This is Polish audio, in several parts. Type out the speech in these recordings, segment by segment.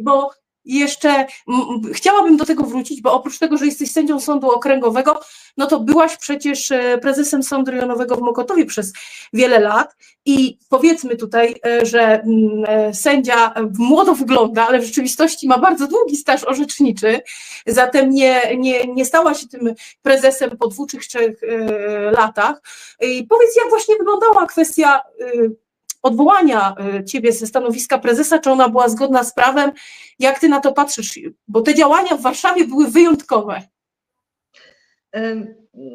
bo jeszcze chciałabym do tego wrócić, bo oprócz tego, że jesteś sędzią sądu okręgowego, no to byłaś przecież e, prezesem sądu rejonowego w Mokotowie przez wiele lat i powiedzmy tutaj, e, że e, sędzia młodo wygląda, ale w rzeczywistości ma bardzo długi staż orzeczniczy, zatem nie, nie, nie stała się tym prezesem po dwóch czy trzech latach. I powiedz, jak właśnie wyglądała kwestia odwołania e, ciebie ze stanowiska prezesa, czy ona była zgodna z prawem? Jak ty na to patrzysz? Bo te działania w Warszawie były wyjątkowe.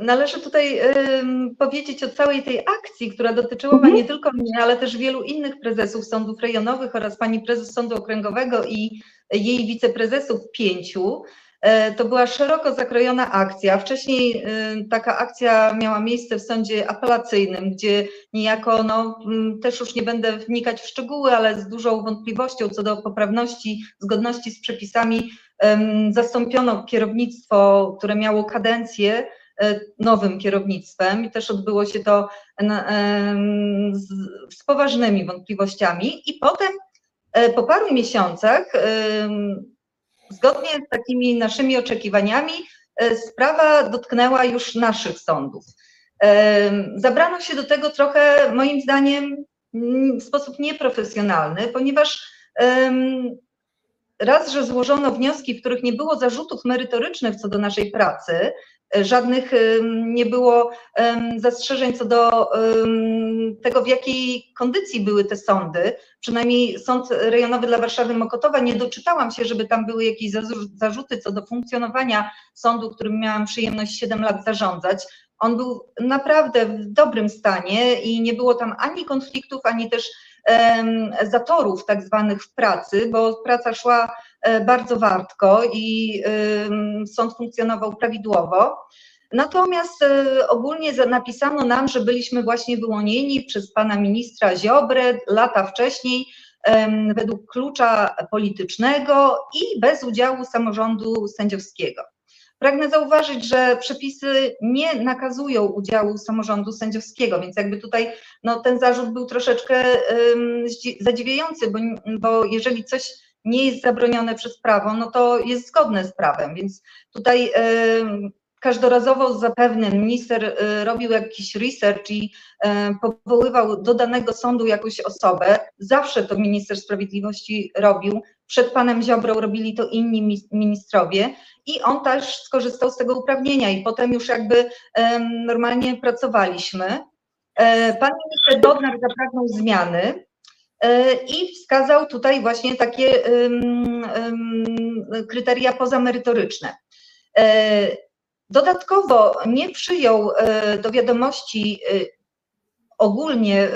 Należy tutaj powiedzieć o całej tej akcji, która dotyczyła Mhm. nie tylko mnie, ale też wielu innych prezesów sądów rejonowych oraz pani prezes Sądu Okręgowego i jej wiceprezesów pięciu. E, To była szeroko zakrojona akcja. Wcześniej y, taka akcja miała miejsce w sądzie apelacyjnym, gdzie niejako, no, też już nie będę wnikać w szczegóły, ale z dużą wątpliwością co do poprawności, zgodności z przepisami zastąpiono kierownictwo, które miało kadencję e, nowym kierownictwem i też odbyło się to z, z poważnymi wątpliwościami i potem e, po paru miesiącach zgodnie z takimi naszymi oczekiwaniami e, sprawa dotknęła już naszych sądów. Em, Zabrano się do tego trochę moim zdaniem w sposób nieprofesjonalny, ponieważ raz, że złożono wnioski, w których nie było zarzutów merytorycznych co do naszej pracy, e, żadnych nie było zastrzeżeń co do tego, w jakiej kondycji były te sądy. Przynajmniej Sąd Rejonowy dla Warszawy Mokotowa, nie doczytałam się, żeby tam były jakieś zarzu- zarzuty co do funkcjonowania sądu, którym miałam przyjemność 7 lat zarządzać. On był naprawdę w dobrym stanie i nie było tam ani konfliktów, ani też zatorów tak zwanych w pracy, bo praca szła bardzo wartko i sąd funkcjonował prawidłowo. Natomiast e, ogólnie napisano nam, że byliśmy właśnie wyłonieni przez pana ministra Ziobrę lata wcześniej według klucza politycznego i bez udziału samorządu sędziowskiego. Pragnę zauważyć, że przepisy nie nakazują udziału samorządu sędziowskiego, więc jakby tutaj no, ten zarzut był troszeczkę zdzi- zadziwiający, bo, bo jeżeli coś nie jest zabronione przez prawo, no to jest zgodne z prawem, więc tutaj em, każdorazowo zapewne minister e, robił jakiś research i e, powoływał do danego sądu jakąś osobę. Zawsze to minister sprawiedliwości robił. Przed panem Ziobrą robili to inni mi- ministrowie i on też skorzystał z tego uprawnienia i potem już jakby normalnie pracowaliśmy. E, Pan minister Bodnar zapragnął zmiany e, i wskazał tutaj właśnie takie kryteria pozamerytoryczne. E, Dodatkowo nie przyjął e, do wiadomości e, ogólnie e,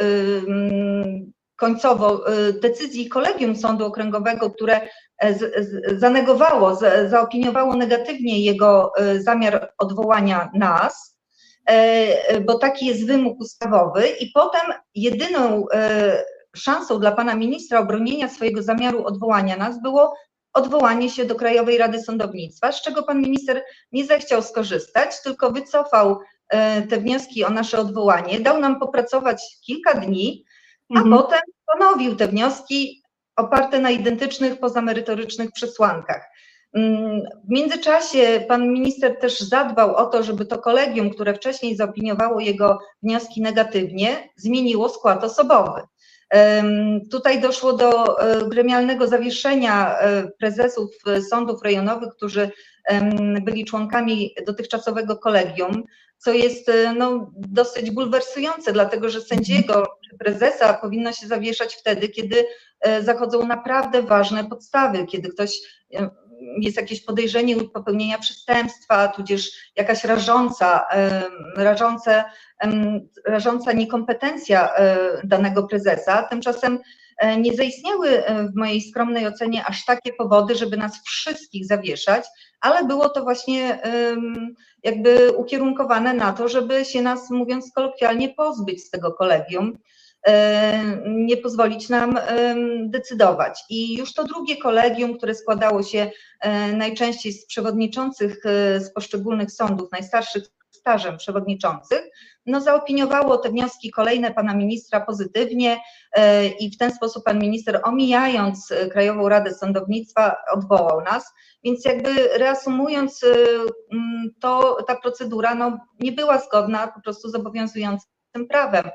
końcowo e, decyzji Kolegium Sądu Okręgowego, które e, zanegowało, zaopiniowało negatywnie jego e, zamiar odwołania nas, e, bo taki jest wymóg ustawowy i potem jedyną e, szansą dla pana ministra obronienia swojego zamiaru odwołania nas było odwołanie się do Krajowej Rady Sądownictwa, z czego pan minister nie zechciał skorzystać, tylko wycofał e, te wnioski o nasze odwołanie, dał nam popracować kilka dni, a Mhm. potem ponowił te wnioski oparte na identycznych pozamerytorycznych przesłankach. Mm, W międzyczasie pan minister też zadbał o to, żeby to kolegium, które wcześniej zaopiniowało jego wnioski negatywnie, zmieniło skład osobowy. Tutaj doszło do e, gremialnego zawieszenia e, prezesów e, sądów rejonowych, którzy byli członkami dotychczasowego kolegium, co jest no, dosyć bulwersujące, dlatego że sędziego czy prezesa powinno się zawieszać wtedy, kiedy zachodzą naprawdę ważne podstawy, kiedy ktoś jest jakieś podejrzenie popełnienia przestępstwa, tudzież jakaś rażąca, rażące, rażąca niekompetencja e, danego prezesa. Tymczasem e, nie zaistniały e, w mojej skromnej ocenie aż takie powody, żeby nas wszystkich zawieszać, ale było to właśnie jakby ukierunkowane na to, żeby się nas, mówiąc kolokwialnie, pozbyć z tego kolegium, nie pozwolić nam decydować. I już to drugie kolegium, które składało się e, najczęściej z przewodniczących e, z poszczególnych sądów, najstarszych stażem przewodniczących, no zaopiniowało te wnioski kolejne pana ministra pozytywnie i w ten sposób pan minister omijając Krajową Radę Sądownictwa odwołał nas, więc jakby reasumując mm, to ta procedura no, nie była zgodna po prostu z obowiązującym prawem.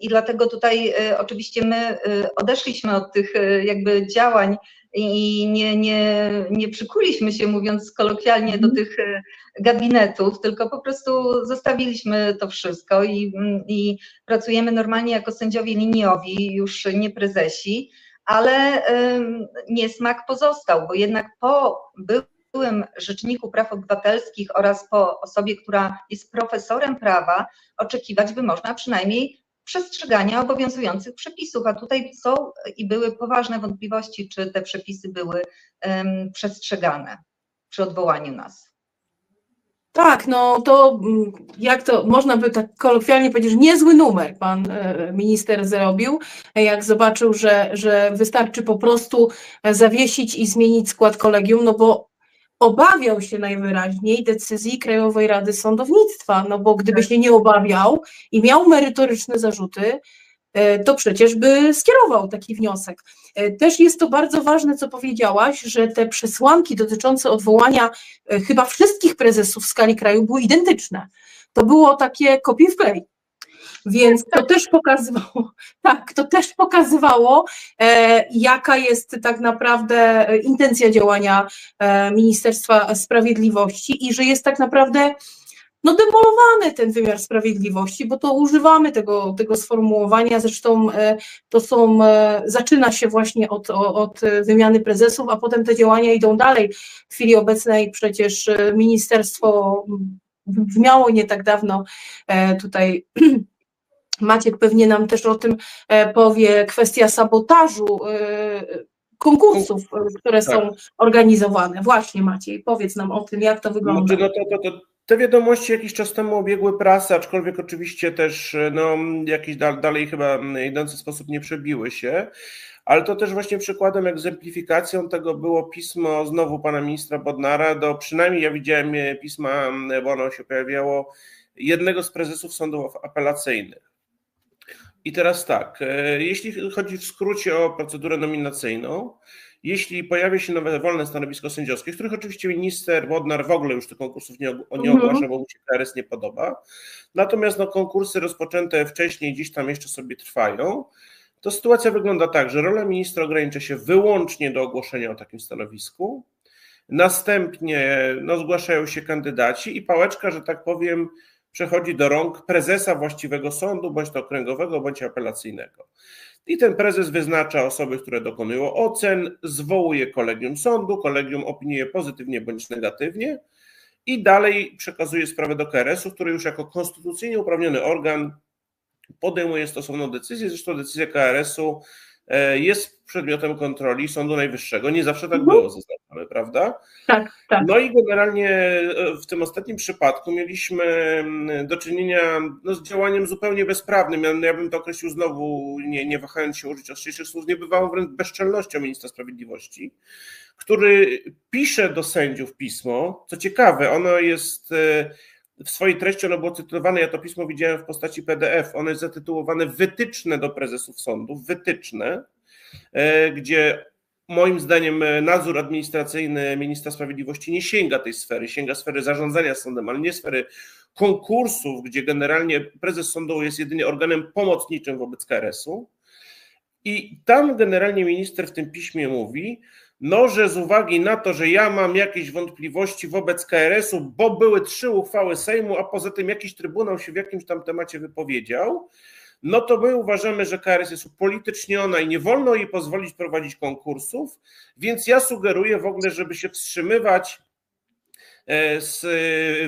I dlatego tutaj oczywiście my odeszliśmy od tych jakby działań i nie, nie, nie przykuliśmy się, mówiąc kolokwialnie, do tych e, gabinetów, tylko po prostu zostawiliśmy to wszystko i, i pracujemy normalnie jako sędziowie liniowi, już nie prezesi, ale niesmak pozostał, bo jednak po byłym Rzeczniku Praw Obywatelskich oraz po osobie, która jest profesorem prawa, oczekiwać by można przynajmniej przestrzegania obowiązujących przepisów, a tutaj są i były poważne wątpliwości, czy te przepisy były um, przestrzegane przy odwołaniu nas. Tak, no to mm, jak to można by tak kolokwialnie powiedzieć, niezły numer pan e, minister zrobił, jak zobaczył, że, że wystarczy po prostu zawiesić i zmienić skład kolegium, no bo obawiał się najwyraźniej decyzji Krajowej Rady Sądownictwa, no bo gdyby się nie obawiał i miał merytoryczne zarzuty, e, to przecież by skierował taki wniosek. E, też jest to bardzo ważne, co powiedziałaś, że te przesłanki dotyczące odwołania e, chyba wszystkich prezesów w skali kraju były identyczne. To było takie copy wklej. Więc to też pokazywało, tak, to też pokazywało, e, jaka jest tak naprawdę intencja działania e, Ministerstwa Sprawiedliwości i że jest tak naprawdę no demolowany ten wymiar sprawiedliwości, bo to używamy tego, tego sformułowania, zresztą e, to są, e, zaczyna się właśnie od, od wymiany prezesów, a potem te działania idą dalej. W chwili obecnej przecież e, ministerstwo brzmiało nie tak dawno tutaj Maciek pewnie nam też o tym e, powie, kwestia sabotażu e, konkursów, e, które tak. są organizowane. Właśnie Maciej, powiedz nam o tym, jak to wygląda. No, to, to, to, te wiadomości jakiś czas temu obiegły prasę, aczkolwiek oczywiście też no, jakiś dalej chyba idący sposób nie przebiły się. Ale to też właśnie przykładem, egzemplifikacją tego było pismo znowu pana ministra Bodnara do, przynajmniej ja widziałem pisma, bo ono się pojawiało, jednego z prezesów sądów apelacyjnych. I teraz tak, e, jeśli chodzi w skrócie o procedurę nominacyjną, jeśli pojawia się nowe wolne stanowisko sędziowskie, których oczywiście minister Wodnar w ogóle już tych konkursów nie, nie ogłasza, mhm. bo mu się KRS nie podoba, natomiast no, konkursy rozpoczęte wcześniej gdzieś tam jeszcze sobie trwają, to sytuacja wygląda tak, że rola ministra ogranicza się wyłącznie do ogłoszenia o takim stanowisku, następnie no, zgłaszają się kandydaci i pałeczka, że tak powiem, przechodzi do rąk prezesa właściwego sądu, bądź to okręgowego, bądź apelacyjnego. I ten prezes wyznacza osoby, które dokonują ocen, zwołuje kolegium sądu, kolegium opiniuje pozytywnie bądź negatywnie i dalej przekazuje sprawę do KRS-u, który już jako konstytucyjnie uprawniony organ podejmuje stosowną decyzję. Zresztą decyzja KRS-u E, jest przedmiotem kontroli Sądu Najwyższego. Nie zawsze tak mhm. było zaznaczone, prawda? Tak, tak. No i generalnie e, w tym ostatnim przypadku mieliśmy mm, do czynienia no, z działaniem zupełnie bezprawnym. Ja, ja bym to określił znowu, nie, nie wahając się użyć ostrzejszych słów, niebywałą wręcz bezczelnością ministra sprawiedliwości, który pisze do sędziów pismo. Co ciekawe, ono jest e, w swojej treści ono było cytowane, ja to pismo widziałem w postaci PDF, ono jest zatytułowane Wytyczne do prezesów sądów, wytyczne, e, gdzie moim zdaniem e, nadzór administracyjny ministra sprawiedliwości nie sięga tej sfery, sięga sfery zarządzania sądem, ale nie sfery konkursów, gdzie generalnie prezes sądu jest jedynie organem pomocniczym wobec KRS-u. I tam generalnie minister w tym piśmie mówi, no, że z uwagi na to, że ja mam jakieś wątpliwości wobec KRS-u, bo były trzy uchwały Sejmu, a poza tym jakiś trybunał się w jakimś tam temacie wypowiedział, no to my uważamy, że KRS jest upolityczniona i nie wolno jej pozwolić prowadzić konkursów, więc ja sugeruję w ogóle, żeby się wstrzymywać e, z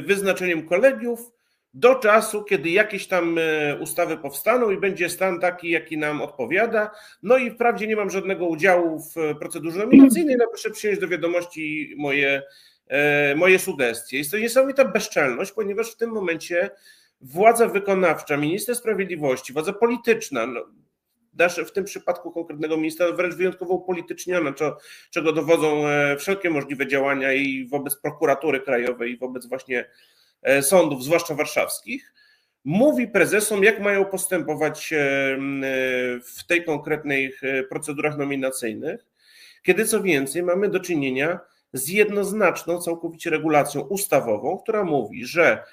wyznaczeniem kolegiów, do czasu, kiedy jakieś tam e, ustawy powstaną i będzie stan taki, jaki nam odpowiada. No i wprawdzie nie mam żadnego udziału w procedurze nominacyjnej, ale proszę przyjąć do wiadomości moje, e, moje sugestie. Jest to niesamowita bezczelność, ponieważ w tym momencie władza wykonawcza, minister sprawiedliwości, władza polityczna, no, w tym przypadku konkretnego ministra wręcz wyjątkowo upolityczniona, czego dowodzą e, wszelkie możliwe działania i wobec prokuratury krajowej, i wobec właśnie e, sądów, zwłaszcza warszawskich, mówi prezesom, jak mają postępować e, w tej konkretnej e, procedurach nominacyjnych, kiedy co więcej mamy do czynienia z jednoznaczną całkowicie regulacją ustawową, która mówi, że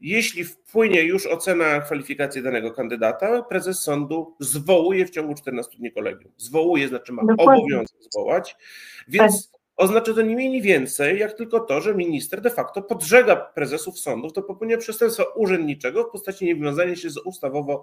jeśli wpłynie już ocena kwalifikacji danego kandydata, prezes sądu zwołuje w ciągu 14 dni kolegium. Zwołuje, znaczy ma Dokładnie. obowiązek zwołać, więc oznacza to nie mniej, nie więcej, jak tylko to, że minister de facto podżega prezesów sądów do popełnienia przestępstwa urzędniczego w postaci niewiązania się z ustawowo